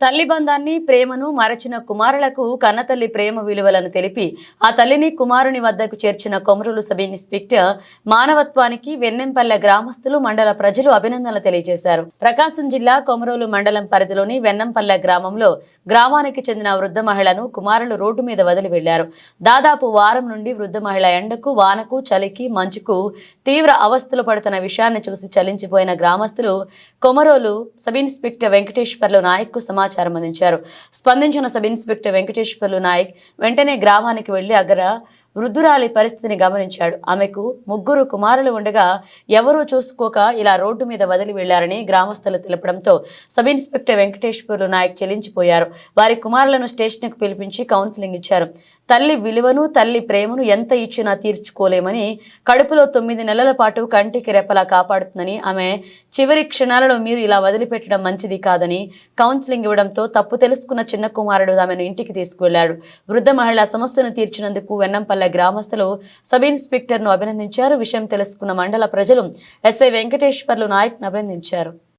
తల్లి బంధాన్ని ప్రేమను మరచిన కుమారులకు కన్నతల్లి ప్రేమ విలువలను తెలిపి ఆ తల్లిని కుమారుని వద్దకు చేర్చిన కొమరులు సబ్ ఇన్స్పెక్టర్ మానవత్వానికి వెన్నెంపల్లె గ్రామస్తులు మండల ప్రజలు అభినందనలు తెలియజేశారు. ప్రకాశం జిల్లా కొమరోలు మండలం పరిధిలోని వెన్నంపల్లె గ్రామంలో గ్రామానికి చెందిన వృద్ధ మహిళను కుమారులు రోడ్డు మీద వదిలి వెళ్ళారు దాదాపు వారం నుండి వృద్ధ మహిళ ఎండకు వానకు చలికి మంచుకు తీవ్ర అవస్థలు పడుతున్న విషయాన్ని చూసి చలించిపోయిన గ్రామస్తులు కొమరోలు సబ్ ఇన్స్పెక్టర్ వెంకటేశ్వర్లు నాయక్కు సమాచారం సమాచారం అందించారు. స్పందించిన సబ్ ఇన్స్పెక్టర్ వెంకటేశ్వర్లు నాయక్ వెంటనే గ్రామానికి వెళ్ళి అగ్ర వృద్ధురాలి పరిస్థితిని గమనించాడు. ఆమెకు ముగ్గురు కుమారులు ఉండగా ఎవరూ చూసుకోక ఇలా రోడ్డు మీద వదిలి వెళ్ళారని గ్రామస్తులు తెలపడంతో సబ్ ఇన్స్పెక్టర్ వెంకటేశ్వర్లు నాయక్ చెల్లించిపోయారు. వారి కుమారులను స్టేషన్కు పిలిపించి కౌన్సిలింగ్ ఇచ్చారు. తల్లి విలువను తల్లి ప్రేమను ఎంత ఇచ్చినా తీర్చుకోలేమని కడుపులో తొమ్మిది నెలల పాటు కంటికి రెప్పలా కాపాడుతుందని ఆమె చివరి క్షణాలలో మీరు ఇలా వదిలిపెట్టడం మంచిది కాదని కౌన్సిలింగ్ ఇవ్వడంతో తప్పు తెలుసుకున్న చిన్న కుమారుడు ఆమెను ఇంటికి తీసుకువెళ్ళాడు వృద్ధ మహిళ సమస్యను తీర్చినందుకు వెన్నంపల్లి గ్రామస్తులు సబ్ ఇన్స్పెక్టర్ను అభినందించారు. విషయం తెలుసుకున్న మండల ప్రజలు ఎస్ఐ వెంకటేశ్వర్లు నాయక్ను అభినందించారు.